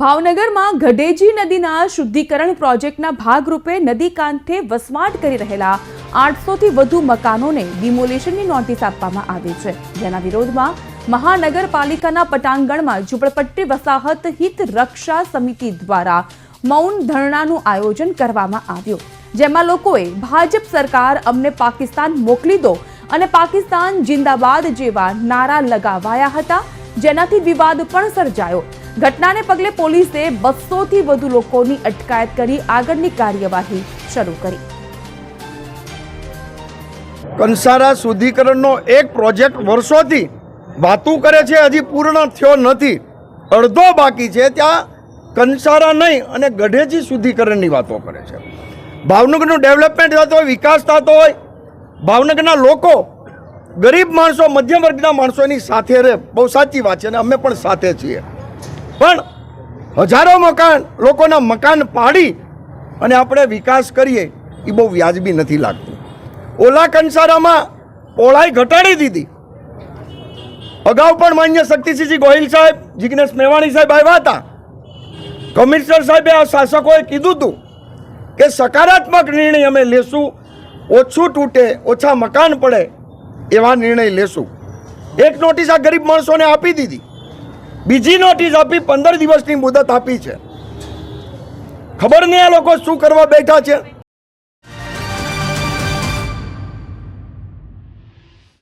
ભાવનગરમાં ગઢેજી નદીના શુદ્ધિકરણ પ્રોજેક્ટના ભાગરૂપે નદી કાંઠે વસવાટ કરી રહેલા આઠસોથી વધુ મકાનોને ડિમોલિશનની નોટિસ આપવામાં આવી છે. જેના વિરોધમાં મહાનગરપાલિકાના પટાંગણમાં ઝૂંપડપટ્ટી વસાહત હિત રક્ષા સમિતિ દ્વારા મૌન ધરણાનું આયોજન કરવામાં આવ્યું. જેમાં લોકોએ ભાજપ સરકાર અમને પાકિસ્તાન મોકલી દો અને પાકિસ્તાન જિંદાબાદ જેવા નારા લગાવાયા હતા. જેનાથી વિવાદ પણ સર્જાયો. ઘટનાને પગલે પોલીસે બસોથી વધુ લોકોની અટકાયત કરી આગળની કાર્યવાહી શરૂ કરી. કંસારા શુદ્ધિકરણનો એક પ્રોજેક્ટ વર્ષોથી વાતું કરે છે, હજી પૂર્ણ થયો નથી. અડધો બાકી છે, ત્યાં કંસારા નહીં અને ગઢેજી શુદ્ધિકરણની વાતો કરે છે. ભાવનગરનું ડેવલપમેન્ટ થતો હોય, વિકાસ થતો હોય, ભાવનગરના લોકો ગરીબ માણસો મધ્યમ વર્ગના માણસોની સાથે રહે, બહુ સાચી વાત છે અને અમે પણ સાથે છીએ. પણ હજારો મકાન, લોકોના મકાન પાડી અને આપણે વિકાસ કરીએ, એ બહુ વ્યાજબી નથી લાગતું. ઓલા કંસારામાં પોળાઈ ઘટાડી દીધી. અગાઉ પણ માન્ય શક્તિસિંહજી ગોહિલ સાહેબ જિજ્ઞેશ મેવાણી સાહેબ આવ્યા હતા. કમિશનર સાહેબે આ શાસકોએ કીધું હતું કે સકારાત્મક નિર્ણય અમે લેશું, ઓછું તૂટે, ઓછા મકાન પડે એવા નિર્ણય લેશું. એક નોટિસ આ ગરીબ માણસોને આપી દીધી. બીજી નોટિસ આપી, પંદર દિવસની મુદત આપી છે. ખબર નહીં આ લોકો શું કરવા બેઠા છે?